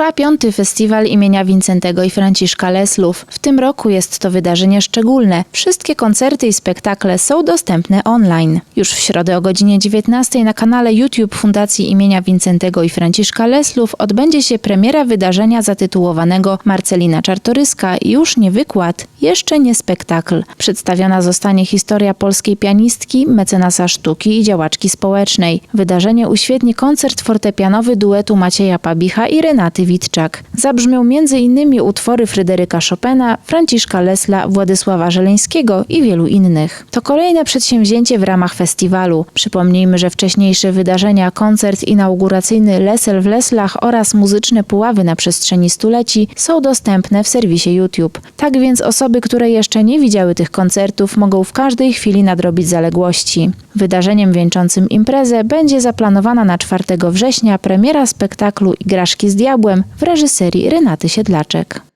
Trwa piąty festiwal imienia Wincentego i Franciszka Leslów. W tym roku jest to wydarzenie szczególne. Wszystkie koncerty i spektakle są dostępne online. Już w środę o godzinie 19 na kanale YouTube Fundacji imienia Wincentego i Franciszka Leslów odbędzie się premiera wydarzenia zatytułowanego Marcelina Czartoryska już nie wykład, jeszcze nie spektakl. Przedstawiona zostanie historia polskiej pianistki, mecenasa sztuki i działaczki społecznej. Wydarzenie uświetni koncert fortepianowy duetu Macieja Pabicha i Renaty Witczak. Zabrzmią m.in. utwory Fryderyka Chopina, Franciszka Lesla, Władysława Żeleńskiego i wielu innych. To kolejne przedsięwzięcie w ramach festiwalu. Przypomnijmy, że wcześniejsze wydarzenia, koncert inauguracyjny Lesel w Leslach oraz muzyczne puławy na przestrzeni stuleci są dostępne w serwisie YouTube. Tak więc osoby, które jeszcze nie widziały tych koncertów, mogą w każdej chwili nadrobić zaległości. Wydarzeniem wieńczącym imprezę będzie zaplanowana na 4 września premiera spektaklu Igraszki z Diabłem w reżyserii Renaty Siedlaczek.